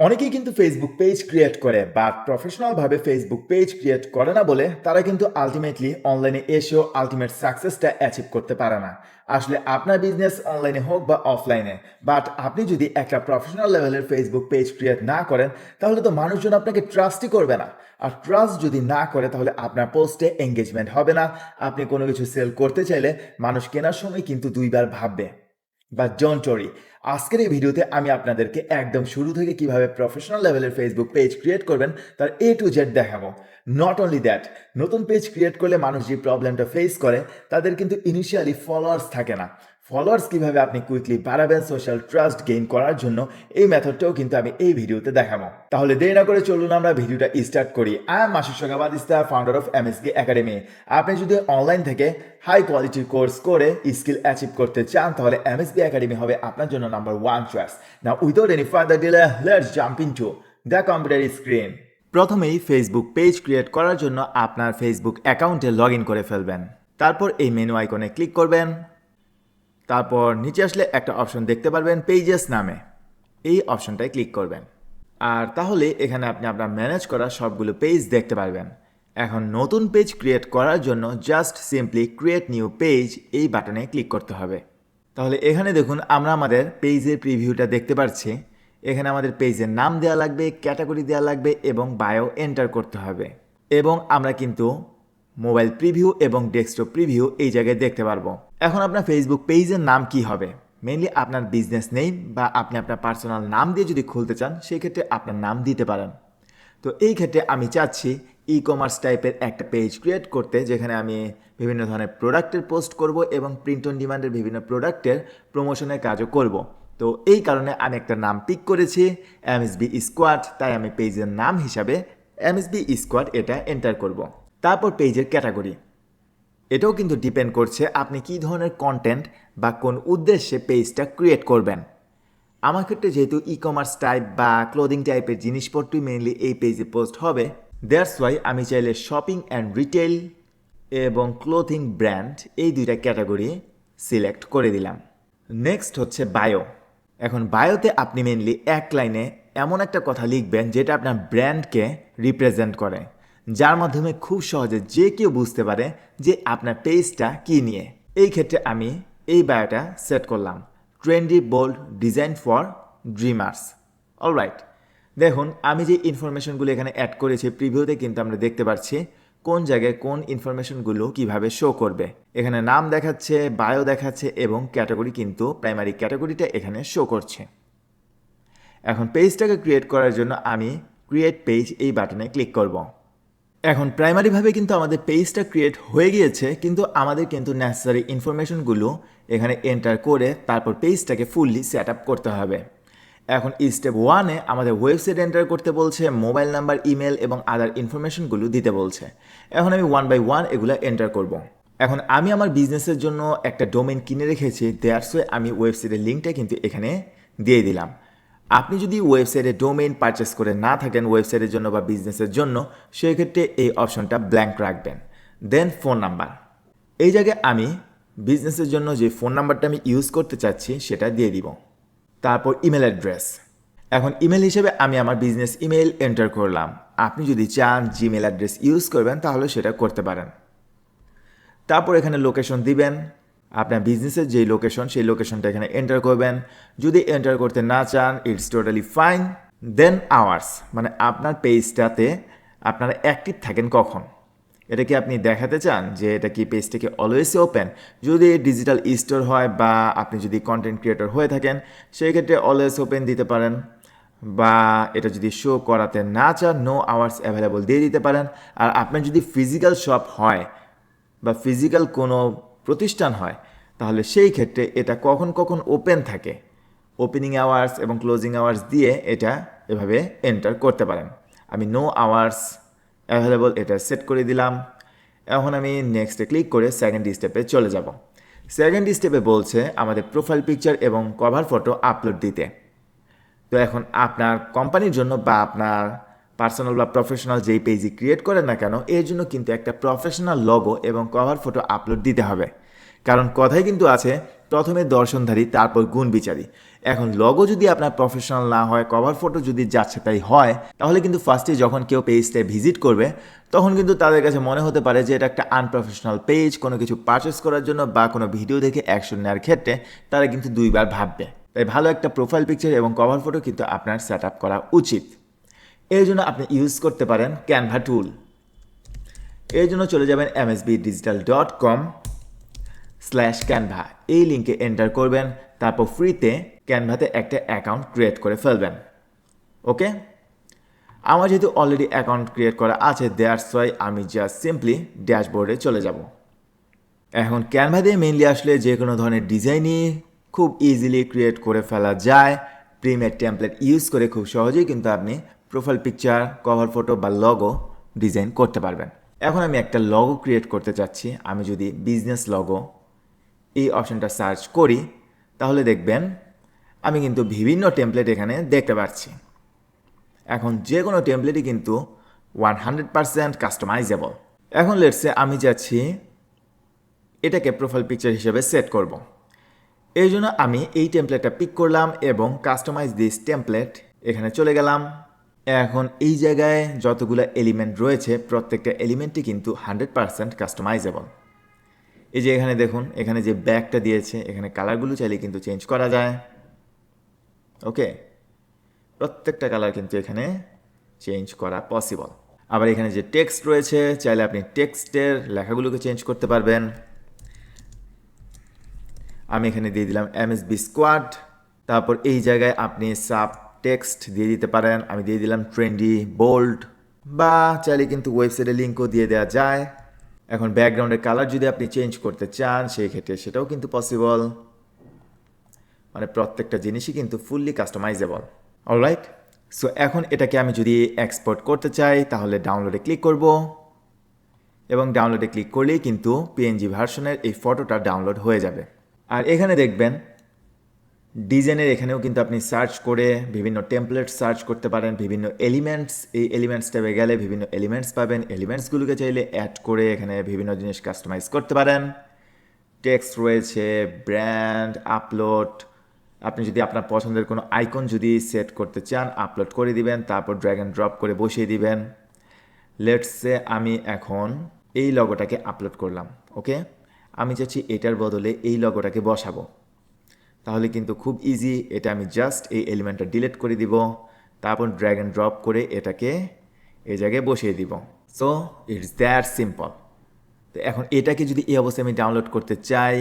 অনেকেই কিন্তু Facebook page create করে বাট প্রফেশনাল ভাবে ফেসবুক পেজ ক্রিয়েট করে না বলে তারা কিন্তু আলটিমেটলি অনলাইনে এসেও আলটিমেট সাকসেসটা অ্যাচিভ করতে পারে না। আসলে আপনার বিজনেস অনলাইনে হোক বা অফলাইনে বাট আপনি যদি একটা প্রফেশনাল লেভেলের ফেসবুক পেজ ক্রিয়েট না করেন, তাহলে তো মানুষজন আপনাকে ট্রাস্টই করবে না। আর ট্রাস্ট যদি না করে, তাহলে আপনার পোস্টে এঙ্গেজমেন্ট হবে না। আপনি কোনো কিছু সেল করতে চাইলে মানুষ কেনার সময় কিন্তু দুইবার ভাববে। বা ডোন্ট ওরি আজকের এই ভিডিওতে আমি আপনাদেরকে একদম শুরু থেকে কীভাবে প্রফেশনাল লেভেলের ফেসবুক পেজ ক্রিয়েট করবেন, তার এ টু জেড দেখাবো। নট অনলি দ্যাট নতুন পেজ ক্রিয়েট করলে মানুষ যে প্রবলেমটা ফেস করে, তাদের কিন্তু ইনিশিয়ালি ফলোয়ার্স থাকে না। ফলোয়ার্স কীভাবে আপনি কুইকলি বাড়াবেন সোশ্যাল ট্রাস্ট গেইন করার জন্য, এই মেথডটাও কিন্তু আমি এই ভিডিওতে দেখাবো। তাহলে দেরি না করে চলুন আমরা ভিডিওটা স্টার্ট করি। আই এম মাসুর সগাবাদ ইস্তা ফাউন্ডার অফ এমএসকে একাডেমি আপনি যদি অনলাইন থেকে হাই কোয়ালিটির কোর্স করে স্কিল অ্যাচিভ করতে চান, তাহলে এমএসবি একাডেমি হবে আপনার জন্য নাম্বার ওয়ান চয়েস না without any further delay let's jump into the computer screen প্রথমেই ফেসবুক পেজ ক্রিয়েট করার জন্য আপনার ফেসবুক অ্যাকাউন্টে লগ করে ফেলবেন। তারপর এই মেনু আইকনে ক্লিক করবেন। তারপর নিচে আসলে একটা অপশন দেখতে পারবেন পেজেস নামে। এই অপশনটায় ক্লিক করবেন। আর তাহলে এখানে আপনি আপনার ম্যানেজ করা সবগুলো পেজ দেখতে পারবেন। এখন নতুন পেজ ক্রিয়েট করার জন্য just simply create new page এই বাটনে ক্লিক করতে হবে। তাহলে এখানে দেখুন আমরা আমাদের পেজের প্রিভিউটা দেখতে পাচ্ছি এখানে আমাদের পেজের নাম দেওয়া লাগবে ক্যাটাগরি দেওয়া লাগবে এবং বায়ো এন্টার করতে হবে। এবং আমরা কিন্তু মোবাইল প্রিভিউ এবং ডেস্কটপ প্রিভিউ এই জায়গায় দেখতে পারব। এখন আপনার ফেসবুক পেজের নাম কি হবে? মেইনলি আপনার বিজনেস নেম বা আপনি আপনার পার্সোনাল নাম দিয়ে যদি খুলতে চান, সেক্ষেত্রে আপনার নাম দিতে পারেন। তো এই ক্ষেত্রে আমি চাচ্ছি ই কমার্স টাইপের একটা পেজ ক্রিয়েট করতে, যেখানে আমি বিভিন্ন ধরনের প্রোডাক্টের পোস্ট করব এবং প্রিন্ট অন ডিমান্ডের বিভিন্ন প্রোডাক্টের প্রমোশনের কাজও করব। তো এই কারণে আমি একটা নাম পিক করেছি এমএসবি স্কোয়াড তাই আমি পেজের নাম হিসাবে এমএসবি স্কোয়াড এটা এন্টার করব। তারপর পেজের ক্যাটাগরি। এটাও কিন্তু ডিপেন্ড করছে আপনি কী ধরনের কন্টেন্ট বা কোন উদ্দেশ্যে পেজটা ক্রিয়েট করবেন। আমার ক্ষেত্রে যেহেতু ই কমার্স টাইপ বা ক্লোদিং টাইপের জিনিসপত্রই মেনলি এই পেজে পোস্ট হবে দ্যাটস ওয়াই আমি চাইলে শপিং অ্যান্ড রিটেল এবং ক্লোথিং ব্র্যান্ড এই দুইটা ক্যাটাগরি সিলেক্ট করে দিলাম। নেক্সট হচ্ছে বায়ো এখন বায়োতে আপনি মেনলি এক লাইনে এমন একটা কথা লিখবেন যেটা আপনার ব্র্যান্ডকে রিপ্রেজেন্ট করে। যার মাধ্যমে খুব সহজে যে কেউ বুঝতে পারে যে আপনার পেজটা কী নিয়ে। এই ক্ষেত্রে আমি এই বায়োটা সেট করলাম। Trendy bold design for dreamers. Alright. দেখুন, আমি যে ইনফরমেশনগুলো এখানে অ্যাড করেছি প্রিভিউতে কিন্তু আমরা দেখতে পাচ্ছি কোন জায়গায় কোন ইনফরমেশনগুলো কীভাবে শো করবে। এখানে নাম দেখাচ্ছে, বায়ো দেখাচ্ছে এবং ক্যাটাগরি কিন্তু প্রাইমারি ক্যাটাগরিটা এখানে শো করছে। এখন পেজটাকে ক্রিয়েট করার জন্য আমি ক্রিয়েট পেজ এই বাটনে ক্লিক করব। এখন প্রাইমারিভাবে কিন্তু আমাদের পেজটা ক্রিয়েট হয়ে গিয়েছে, কিন্তু আমাদের কিন্তু নেসেসারি ইনফরমেশনগুলো এখানে এন্টার করে তারপর পেজটাকে ফুললি সেট আপ করতে হবে। এখন স্টেপ ওয়ানে আমাদের ওয়েবসাইট এন্টার করতে বলছে মোবাইল নাম্বার ইমেল এবং আদার ইনফরমেশনগুলো দিতে বলছে। এখন আমি ওয়ান বাই ওয়ান এগুলো এন্টার করব। এখন আমি আমার বিজনেসের জন্য একটা ডোমেন কিনে রেখেছি দেয়ার্স আমি ওয়েবসাইটের লিঙ্কটা কিন্তু এখানে দিয়ে দিলাম। আপনি যদি ওয়েবসাইটে ডোমেইন পারচেস করে না থাকেন ওয়েবসাইটের জন্য বা বিজনেসের জন্য সেই ক্ষেত্রে এই অপশনটা ব্ল্যাঙ্ক রাখবেন। দেন ফোন নাম্বার এই জায়গায় আমি বিজনেসের জন্য যে ফোন নাম্বারটা আমি ইউজ করতে চাচ্ছি, সেটা দিয়ে দিব। তারপর ইমেল অ্যাড্রেস এখন ইমেল হিসেবে আমি আমার বিজনেস ইমেল এন্টার করলাম। আপনি যদি চান জিমেল অ্যাড্রেস ইউজ করবেন, তাহলে সেটা করতে পারেন। তারপর এখানে লোকেশন দিবেন। আপনার বিজনেসের যেই লোকেশন সেই লোকেশনটা এখানে এন্টার করবেন। যদি এন্টার করতে না চান it's totally fine then hours মানে আপনার পেজটাতে আপনারা অ্যাক্টিভ থাকেন কখন? এটা কি আপনি দেখাতে চান যে এটা কি পেজটাকে অলওয়েজ ওপেন যদি ডিজিটাল স্টোর হয় বা আপনি যদি কন্টেন্ট ক্রিয়েটর হয়ে থাকেন সেই ক্ষেত্রে অলওয়েজ ওপেন দিতে পারেন। বা এটা যদি শো করাতে না চান নো আওয়ার্স অ্যাভেলেবল দিয়ে দিতে পারেন। আর আপনার যদি ফিজিক্যাল শপ হয় বা ফিজিক্যাল কোনো প্রতিষ্ঠান হয়, তাহলে সেই ক্ষেত্রে এটা কখন কখন ওপেন থাকে? ওপেনিং আওয়ার্স এবং ক্লোজিং আওয়ার্স দিয়ে এটা এভাবে এন্টার করতে পারেন। আমি নো আওয়ার্স অ্যাভেলেবল এটা সেট করে দিলাম। এখন আমি নেক্সটে ক্লিক করে সেকেন্ড স্টেপে চলে যাব। সেকেন্ড স্টেপে বলছে আমাদের প্রোফাইল পিকচার এবং কভার ফটো আপলোড দিতে। তো এখন আপনার কোম্পানির জন্য বা আপনার পার্সোনাল বা প্রফেশনাল যেই পেজই ক্রিয়েট করেন না কেন, এর জন্য কিন্তু একটা প্রফেশনাল লগো এবং কভার ফটো আপলোড দিতে হবে। কারণ কথাই কিন্তু আছে, প্রথমে দর্শনধারী, তারপর গুণ বিচারী। এখন লগো যদি আপনার প্রফেশনাল না হয় কভার ফটো যদি যাচ্ছে তাই হয়, তাহলে কিন্তু ফার্স্টে যখন কেউ পেজটা ভিজিট করবে, তখন কিন্তু তাদের কাছে মনে হতে পারে যে এটা একটা আনপ্রফেশনাল পেজ কোনো কিছু পারচেস করার জন্য বা কোনো ভিডিও দেখে অ্যাকশন নেওয়ার ক্ষেত্রে তারা কিন্তু দুইবার ভাববে। তাই ভালো একটা প্রোফাইল পিকচার এবং কভার ফটো কিন্তু আপনার সেট করা উচিত। এর জন্য আপনি ইউজ করতে পারেন ক্যানভা টুল এর জন্য চলে যাবেন MSB digital dot com slash Canva এই লিঙ্কে এন্টার করবেন, তারপর ফ্রিতে ক্যানভাতে একটা অ্যাকাউন্ট ক্রিয়েট করে ফেলবেন। ওকে আমার যেহেতু অলরেডি অ্যাকাউন্ট ক্রিয়েট করা আছে দ্যাটস ওয়াই আমি জাস্ট সিম্পলি ড্যাশবোর্ডে চলে যাব। এখন ক্যানভা দিয়ে মেইনলি আসলে যে কোনো ধরনের ডিজাইনই খুব ইজিলি ক্রিয়েট করে ফেলা যায়। প্রিমের টেমপ্লেট ইউজ করে খুব সহজেই কিন্তু আপনি প্রোফাইল পিকচার কভার ফটো বা লগো ডিজাইন করতে পারবেন। এখন আমি একটা লগো ক্রিয়েট করতে চাচ্ছি। আমি যদি বিজনেস লগো এই অপশনটা সার্চ করি, তাহলে দেখবেন আমি কিন্তু বিভিন্ন টেমপ্লেট এখানে দেখতে পাচ্ছি এখন যে কোনো টেমপ্লেটই কিন্তু ওয়ান হান্ড্রেড পারসেন্ট কাস্টমাইজেবল এখন লেটসে আমি যাচ্ছি, এটাকে প্রোফাইল পিকচার হিসেবে সেট করব। এই জন্য আমি এই টেমপ্লেটটা পিক করলাম এবং কাস্টমাইজ দিস টেমপ্লেট এখানে চলে গেলাম। এখন এই জায়গায় যতগুলো এলিমেন্ট রয়েছে, প্রত্যেকটা এলিমেন্টই কিন্তু হান্ড্রেড পারসেন্ট কাস্টমাইজেবল এই যে এখানে দেখুন, এখানে যে ব্যাগটা দিয়েছে, এখানে কালারগুলো চাইলে কিন্তু চেঞ্জ করা যায়। ওকে প্রত্যেকটা কালার কিন্তু এখানে চেঞ্জ করা পসিবল আবার এখানে যে টেক্সট রয়েছে, চাইলে আপনি টেক্সটের লেখাগুলোকে চেঞ্জ করতে পারবেন। আমি এখানে দিয়ে দিলাম এমএসবি স্কোয়াড তারপর এই জায়গায় আপনি সাব টেক্সট দিয়ে দিতে পারেন। আমি দিয়ে দিলাম ট্রেন্ডি বোল্ড বা চাইলে কিন্তু ওয়েবসাইটের লিঙ্কও দিয়ে দেওয়া যায়। এখন ব্যাকগ্রাউন্ডের কালার যদি আপনি চেঞ্জ করতে চান, সেই ক্ষেত্রে সেটাও কিন্তু পসিবল মানে প্রত্যেকটা জিনিসই কিন্তু ফুললি কাস্টমাইজেবল অলরাইট সো এখন এটাকে আমি যদি এক্সপোর্ট করতে চাই, তাহলে ডাউনলোডে ক্লিক করব। এবং ডাউনলোডে ক্লিক করলেই কিন্তু পিএনজি ভার্সনের এই ফটোটা ডাউনলোড হয়ে যাবে। আর এখানে দেখবেন ডিজাইনের এখানেও কিন্তু আপনি সার্চ করে বিভিন্ন টেমপ্লেট সার্চ করতে পারেন, বিভিন্ন এলিমেন্টস এই এলিমেন্টস ট্যাবে গেলে বিভিন্ন এলিমেন্টস পাবেন। এলিমেন্টসগুলোকে চাইলে অ্যাড করে এখানে বিভিন্ন জিনিস কাস্টমাইজ করতে পারেন। টেক্সট রয়েছে ব্র্যান্ড আপলোড আপনি যদি আপনার পছন্দের কোনো আইকন যদি সেট করতে চান আপলোড করে দিবেন, তারপর ড্র্যাগ অ্যান্ড ড্রপ করে বসিয়ে দিবেন। লেটসে আমি এখন এই লগোটাকে আপলোড করলাম ওকে আমি চাচ্ছি এটার বদলে এই লগোটাকে বসাবো। তাহলে কিন্তু খুব ইজি এটা আমি জাস্ট এই এলিমেন্টটা ডিলিট করে দিব। তারপর ড্র্যাগ অ্যান্ড ড্রপ করে এটাকে এই জায়গায় বসিয়ে দিব। সো ইটস দ্যাট সিম্পল তো এখন এটাকে যদি এই অবস্থায় আমি ডাউনলোড করতে চাই,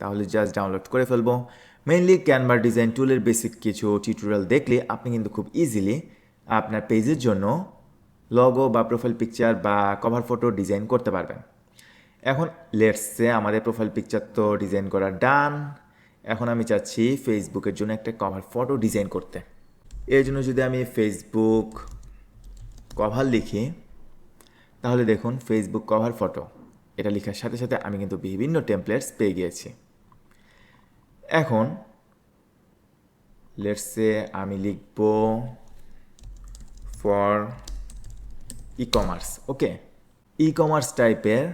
তাহলে জাস্ট ডাউনলোড করে ফেলব। মেইনলি ক্যানভার ডিজাইন টুলের বেসিক কিছু টিউটোরিয়াল দেখলে আপনি কিন্তু খুব ইজিলি আপনার পেজের জন্য লগো বা প্রোফাইল পিকচার বা কভার ফটো ডিজাইন করতে পারবেন। এখন লেটসে আমাদের প্রোফাইল পিকচার তো ডিজাইন করা ডান এখন আমি চাচ্ছি ফেসবুকের জন্য একটা কভার ফটো ডিজাইন করতে। এর জন্য যদি আমি ফেসবুক কভার লিখি, তাহলে দেখুন ফেসবুক কভার ফটো এটা লেখার সাথে সাথে আমি কিন্তু বিভিন্ন টেমপ্লেটস পেয়ে গিয়েছি। এখন লেটসে আমি লিখব for e commerce okay e commerce টাইপের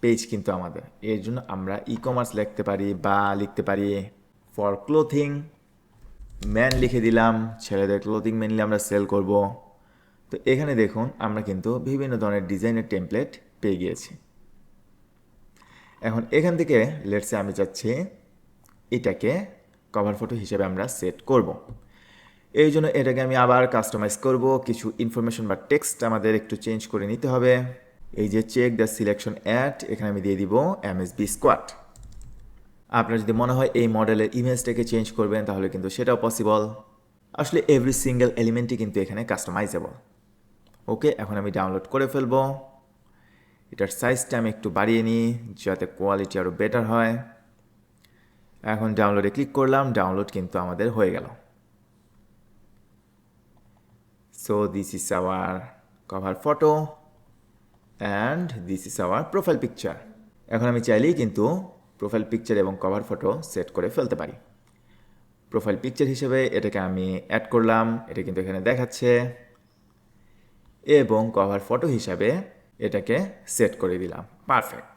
পেজ কিন্তু আমাদের। এর জন্য আমরা ই কমার্স লিখতে পারি বা লিখতে পারি ফর ক্লোথিং ম্যান লিখে দিলাম, ছেলেদের ক্লোথিং মেনলি আমরা সেল করব। তো এখানে দেখুন, আমরা কিন্তু বিভিন্ন ধরনের ডিজাইনের টেমপ্লেট পেয়ে গিয়েছি। এখন এখান থেকে লেটসে আমি চাচ্ছি এটাকে কভার ফটো হিসেবে আমরা সেট করব। এই জন্য এটাকে আমি আবার কাস্টমাইজ করব, কিছু ইনফরমেশন বা টেক্সট আমাদের একটু চেঞ্জ করে নিতে হবে। এই যে চেক দ্য সিলেকশন অ্যাট এখানে আমি দিয়ে দিব এমএসবি স্কোয়াড আপনার যদি মনে হয় এই মডেলের ইমেজটাকে চেঞ্জ করবেন, তাহলে কিন্তু সেটাও পসিবল আসলে এভরি সিঙ্গেল এলিমেন্টই কিন্তু এখানে কাস্টমাইজেবল ওকে এখন আমি ডাউনলোড করে ফেলব। এটার সাইজটা আমি একটু বাড়িয়ে নিই, যাতে কোয়ালিটি আরও বেটার হয়। এখন ডাউনলোডে ক্লিক করলাম ডাউনলোড কিন্তু আমাদের হয়ে গেল। So this is our cover photo and this is our profile picture এখন আমি চাইলেই কিন্তু প্রোফাইল পিকচার এবং কভার ফটো সেট করে ফেলতে পারি। প্রোফাইল পিকচার হিসেবে এটাকে আমি অ্যাড করলাম, এটা কিন্তু এখানে দেখাচ্ছে। এবং কভার ফটো হিসাবে এটাকে সেট করে দিলাম। পারফেক্ট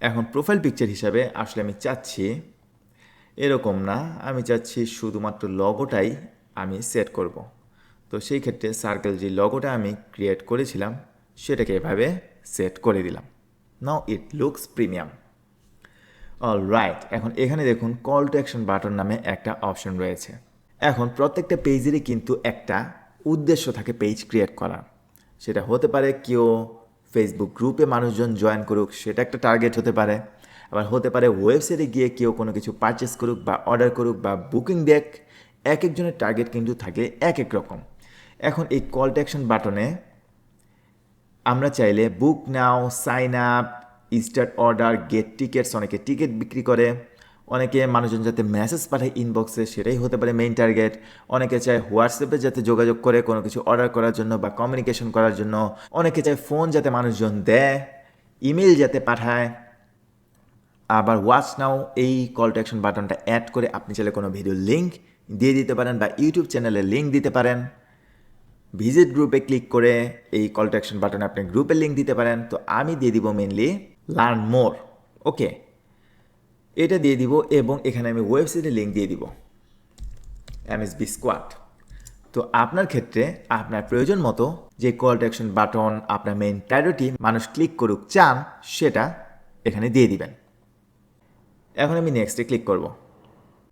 এখন প্রোফাইল পিকচার হিসাবে আসলে আমি চাচ্ছি, এরকম না, আমি চাচ্ছি শুধুমাত্র লগোটাই আমি সেট করব। তো সেই ক্ষেত্রে সার্কেল যে লগোটা আমি ক্রিয়েট করেছিলাম, সেটাকে এভাবে সেট করে দিলাম। Now it looks premium all right এখন এখানে দেখুন কল টু অ্যাকশন বাটন নামে একটা অপশন রয়েছে। এখন প্রত্যেকটা পেজেরই কিন্তু একটা উদ্দেশ্য থাকে পেজ ক্রিয়েট করা সেটা হতে পারে কেউ ফেসবুক গ্রুপে মানুষজন জয়েন করুক, সেটা একটা টার্গেট হতে পারে। আবার হতে পারে ওয়েবসাইটে গিয়ে কেউ কোনো কিছু পারচেস করুক বা অর্ডার করুক বা বুকিং দেখ এক একজনের টার্গেট কিন্তু থাকে এক এক রকম। এখন এই কল টু অ্যাকশন বাটনে আমরা চাইলে book now sign up start order get tickets অনেকে টিকিট বিক্রি করে, অনেকে মানুষজন যাতে মেসেজ পাঠায় ইনবক্সে সেটাই হতে পারে মেইন টার্গেট অনেকে চায় হোয়াটসঅ্যাপে যাতে যোগাযোগ করে কোনো কিছু অর্ডার করার জন্য বা কমিউনিকেশন করার জন্য। অনেকে চায় ফোন যাতে মানুষজন দেয় ইমেল যাতে পাঠায়। আবার ওয়াচ নাও এই কল টু অ্যাকশন বাটনটা অ্যাড করে আপনি চাইলে কোনো ভিডিও লিঙ্ক দিয়ে দিতে পারেন বা ইউটিউব চ্যানেলে লিঙ্ক দিতে পারেন। ভিজিট গ্রুপে ক্লিক করে এই কল টু অ্যাকশন বাটনে আপনি গ্রুপের লিঙ্ক দিতে পারেন। তো আমি দিয়ে দিব মেনলি লার্ন মোর ওকে এটা দিয়ে দিব এবং এখানে আমি ওয়েবসাইটের লিঙ্ক দিয়ে দিব। এমএসবি স্কোয়াড তো আপনার ক্ষেত্রে আপনার প্রয়োজন মতো যে কল অ্যাকশন বাটন আপনার মেইন টাইটলটি মানুষ ক্লিক করুক, চান, সেটা এখানে দিয়ে দিবেন। এখন আমি নেক্সটে ক্লিক করব।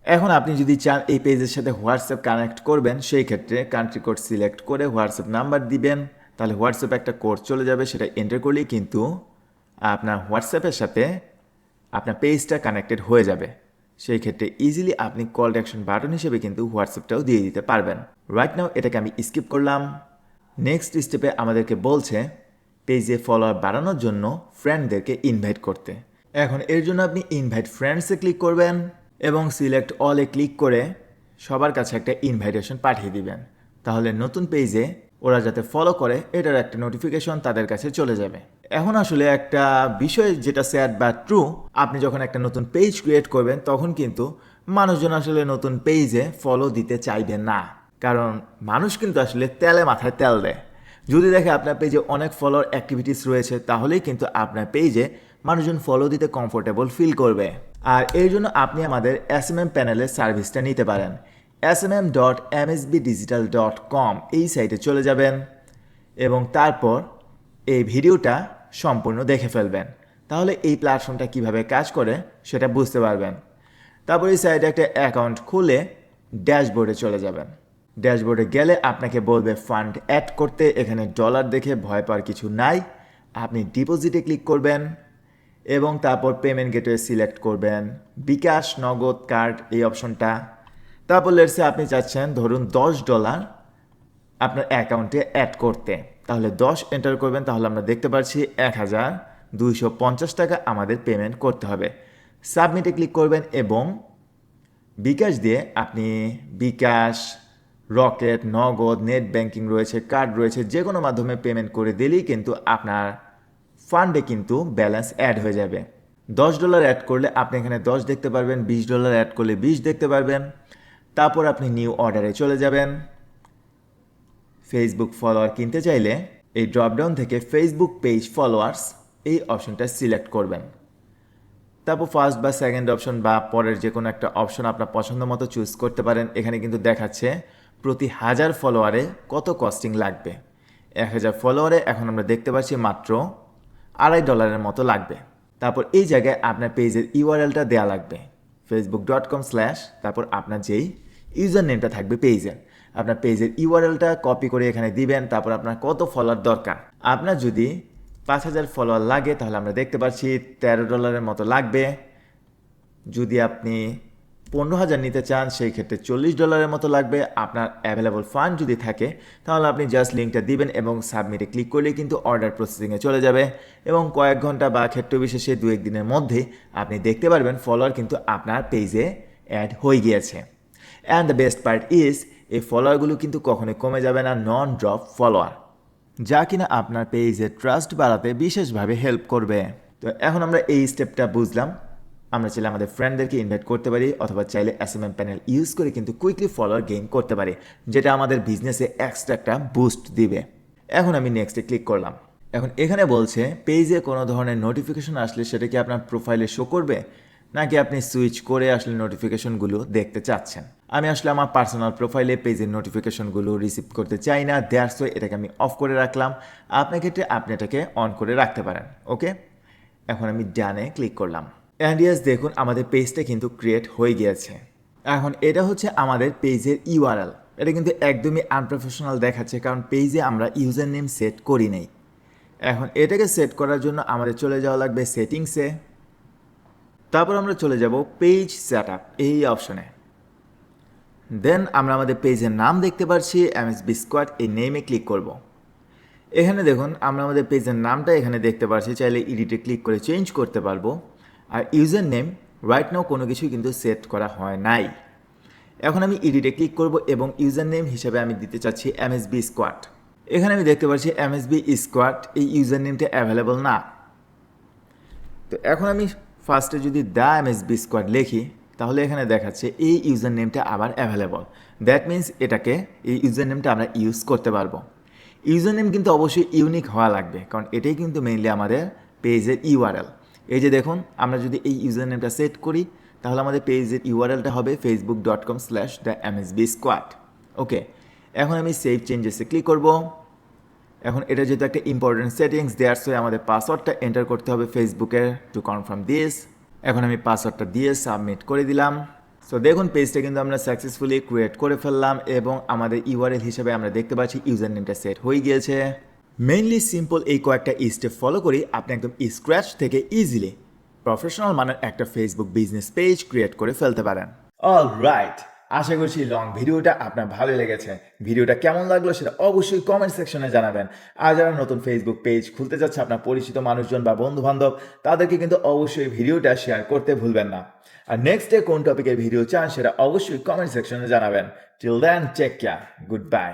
এখন আপনি যদি চান এই পেজের সাথে হোয়াটসঅ্যাপ কানেক্ট করবেন, সেই ক্ষেত্রে কান্ট্রি কোড সিলেক্ট করে হোয়াটসঅ্যাপ নাম্বার দিবেন। তাহলে হোয়াটসঅ্যাপে একটা কোড চলে যাবে, সেটা এন্টার করলেই কিন্তু আপনার হোয়াটসঅ্যাপের সাথে আপনার পেজটা কানেক্টেড হয়ে যাবে। সেই ক্ষেত্রে ইজিলি আপনি কল অ্যাকশন বাটন হিসেবে কিন্তু হোয়াটসঅ্যাপটাও দিয়ে দিতে পারবেন। রাইট নাও এটাকে আমি স্কিপ করলাম। নেক্সট স্টেপে আমাদেরকে বলছে পেজে ফলোয়ার বাড়ানোর জন্য ফ্রেন্ডদেরকে ইনভাইট করতে। এখন এর জন্য আপনি ইনভাইট ফ্রেন্ডসে ক্লিক করবেন এবং সিলেক্ট অলে ক্লিক করে সবার কাছে একটা ইনভাইটেশন পাঠিয়ে দিবেন। তাহলে নতুন পেজে ওরা যাতে ফলো করে, এটার একটা নোটিফিকেশন তাদের কাছে চলে যাবে। এখন আসলে একটা বিষয় যেটা স্যাড বা ট্রু আপনি যখন একটা নতুন পেজ ক্রিয়েট করবেন, তখন কিন্তু মানুষজন আসলে নতুন পেজে ফলো দিতে চাইবে না। কারণ মানুষ কিন্তু আসলে তেলে মাথায় তেল দেয়। যদি দেখে আপনার পেজে অনেক ফলোয়ার অ্যাক্টিভিটিস রয়েছে, তাহলেই কিন্তু আপনার পেজে মানুষজন ফলো দিতে কমফোর্টেবল ফিল করবে। আর এর জন্য আপনি আমাদের এস এম এম প্যানেলের সার্ভিসটা নিতে পারেন। S M M dot digital dot com এই সাইটে চলে যাবেন এবং তারপর এই ভিডিওটা সম্পূর্ণ দেখে ফেলবেন। তাহলে এই প্ল্যাটফর্মটা কীভাবে কাজ করে সেটা বুঝতে পারবেন। তারপর এই সাইডে একটা অ্যাকাউন্ট খুলে ড্যাশবোর্ডে চলে যাবেন। ড্যাশবোর্ডে গেলে আপনাকে বলবে ফান্ড অ্যাড করতে, এখানে ডলার দেখে ভয় পাওয়ার কিছু নাই। আপনি ডিপোজিটে ক্লিক করবেন এবং তারপর পেমেন্ট গেটওয়ে সিলেক্ট করবেন। বিকাশ, নগদ কার্ড এই অপশনটা তারপর লেটসে আপনি চাচ্ছেন, ধরুন দশ ডলার আপনার অ্যাকাউন্টে অ্যাড করতে। তাহলে দশ এন্টার করবেন, তাহলে আমরা দেখতে পাচ্ছি এক হাজার দুইশো পঞ্চাশ টাকা আমাদের পেমেন্ট করতে হবে। সাবমিটে ক্লিক করবেন এবং বিকাশ দিয়ে আপনি bKash, Rocket, Nagad net banking রয়েছে কার্ড রয়েছে, যে কোনো মাধ্যমে পেমেন্ট করে দিলেই কিন্তু আপনার ফান্ডে কিন্তু ব্যালেন্স অ্যাড হয়ে যাবে। দশ ডলার অ্যাড করলে আপনি এখানে দশ দেখতে পারবেন, বিশ ডলার অ্যাড করলে বিশ দেখতে পারবেন। তারপর আপনি নিউ অর্ডারে চলে যাবেন। ফেসবুক ফলোয়ার কিনতে চাইলে এই ড্রপডাউন থেকে ফেসবুক পেজ ফলোয়ার্স এই অপশনটা সিলেক্ট করবেন। তারপর ফার্স্ট বা সেকেন্ড অপশন বা পরের যে কোনো একটা অপশন আপনার পছন্দ মতো চুজ করতে পারেন। এখানে কিন্তু দেখাচ্ছে প্রতি হাজার ফলোয়ারে কত কস্টিং লাগবে। এক হাজার ফলোয়ারে এখন আমরা দেখতে পাচ্ছি মাত্র আড়াই ডলারের মতো লাগবে। তারপর এই জায়গায় আপনার পেজের ইউআরএলটা দেওয়া লাগবে। ফেসবুক ডট কম স্ল্যাশ তারপর আপনার যেই ইউজার নেমটা থাকবে পেজের আপনার পেজের ইউআরএলটা কপি করে এখানে দিবেন, তারপর আপনার কত ফলোয়ার দরকার। আপনার যদি পাঁচ হাজার ফলোয়ার লাগে, তাহলে আমরা দেখতে পাচ্ছি তেরো ডলারের মতো লাগবে। যদি আপনি পনেরো হাজার নিতে চান, সেই ক্ষেত্রে চল্লিশ ডলারের মতো লাগবে। আপনার অ্যাভেলেবল ফান্ড যদি থাকে, তাহলে আপনি জাস্ট লিঙ্কটা দিবেন এবং সাবমিটে ক্লিক করলে কিন্তু অর্ডার প্রসেসিংয়ে চলে যাবে। এবং কয়েক ঘণ্টা বা ক্ষেত্র বিশেষে দু এক দিনের মধ্যে আপনি দেখতে পারবেন ফলোয়ার কিন্তু আপনার পেজে অ্যাড হয়ে গিয়েছে। And the best part is এই ফলোয়ারগুলো কিন্তু কখনোই কমে যাবে না নন ড্রপ ফলোয়ার যা কিনা আপনার পেজে ট্রাস্ট বাড়াতে বিশেষভাবে হেল্প করবে। তো এখন আমরা এই স্টেপটা বুঝলাম। আমরা চাইলে আমাদের ফ্রেন্ডদেরকে ইনভাইট করতে পারি, অথবা চাইলে S M M panel use করে কিন্তু কুইকলি ফলোয়ার গেইন করতে পারি, যেটা আমাদের বিজনেসে এক্সট্রা একটা বুস্ট দিবে। এখন আমি নেক্সটে ক্লিক করলাম। এখন এখানে বলছে পেজে কোনো ধরনের নোটিফিকেশন আসলে সেটা কি আপনার প্রোফাইলে শো করবে? নাকি আপনি সুইচ করে আসলে নোটিফিকেশনগুলো দেখতে চাচ্ছেন? আমি আসলে আমার পার্সোনাল প্রোফাইলে পেজের নোটিফিকেশনগুলো রিসিভ করতে চাই না দেয়ার সো এটাকে আমি অফ করে রাখলাম। আপনার ক্ষেত্রে আপনি এটাকে অন করে রাখতে পারেন ওকে এখন আমি ডানে ক্লিক করলাম। অ্যান্ড ইয়াস দেখুন, আমাদের পেজটা কিন্তু ক্রিয়েট হয়ে গিয়েছে। এখন এটা হচ্ছে আমাদের পেজের ইউআরএল এটা কিন্তু একদমই আনপ্রফেশনাল দেখাচ্ছে, কারণ পেজে আমরা ইউজার নেম সেট করি নাই। এখন এটাকে সেট করার জন্য আমাদের চলে যাওয়া লাগবে সেটিংসে তারপর আমরা চলে যাব পেজ সেট এই অপশনে দেন আমরা আমাদের পেজের নাম দেখতে পাচ্ছি এমএস বিস্কোয়াট এই নেমে ক্লিক করব। এখানে দেখুন, আমরা আমাদের পেজের নামটা এখানে দেখতে পাচ্ছি চাইলে এডিটে ক্লিক করে চেঞ্জ করতে পারব। আর ইউজার নেম রাইট নাও কোনো কিছুই কিন্তু সেট করা হয় নাই। এখন আমি এডিটে ক্লিক করব এবং ইউজার নেম হিসেবে আমি দিতে চাচ্ছি এমএসবি স্কোয়াড এখানে আমি দেখতে পাচ্ছি এমএসবি স্কোয়াড এই ইউজার নেমটা অ্যাভেলেবল না। তো এখন আমি ফার্স্টে যদি দ্য এমএসবি স্কোয়াড লিখি, তাহলে এখানে দেখাচ্ছে এই ইউজার নেমটা আবার অ্যাভেলেবল দ্যাট মিন্স এটাকে, এই ইউজার নেমটা আমরা ইউজ করতে পারব। ইউজার নেম কিন্তু অবশ্যই ইউনিক হওয়া লাগবে, কারণ এটাই কিন্তু মেইনলি আমাদের পেজের ইউআরএল এই যে দেখুন, আমরা যদি এই ইউজার নেমটা সেট করি, তাহলে আমাদের পেজের ইউআরএলটা হবে Facebook dot com slash the MSB squad okay এখন আমি সেভ চেঞ্জেসে ক্লিক করব। এখন এটা যেহেতু একটা ইম্পর্টেন্ট সেটিংস দেওয়ার সো আমাদের পাসওয়ার্ডটা এন্টার করতে হবে ফেসবুকে টু কনফার্ম দিস এখন আমি পাসওয়ার্ডটা দিয়ে সাবমিট করে দিলাম। সো দেখুন পেজটা কিন্তু আমরা সাকসেসফুলি ক্রিয়েট করে ফেললাম এবং আমাদের ইউআরএল হিসেবে আমরা দেখতে পাচ্ছি ইউজার নেমটা সেট হয়ে গিয়েছে। মেইনলি সিম্পল এই কয়েকটা স্টেপ ফলো করি আপনি একদম স্ক্র্যাচ থেকে ইজিলি প্রফেশনাল মানের একটা ফেসবুক বিজনেস পেজ ক্রিয়েট করে ফেলতে পারেন। অল রাইট আশা করছি লং ভিডিওটা আপনার ভালো লেগেছে। ভিডিওটা কেমন লাগল সেটা অবশ্যই কমেন্ট সেকশনে জানাবেন। আর যারা নতুন ফেসবুক পেজ খুলতে যাচ্ছে আপনার পরিচিত মানুষজন বা বন্ধু বান্ধব তাদেরকে কিন্তু অবশ্যই ভিডিওটা শেয়ার করতে ভুলবেন না। আর নেক্সট ডে কোন টপিকের ভিডিও চান সেটা অবশ্যই কমেন্ট সেকশনে জানাবেন। Till then check care good bye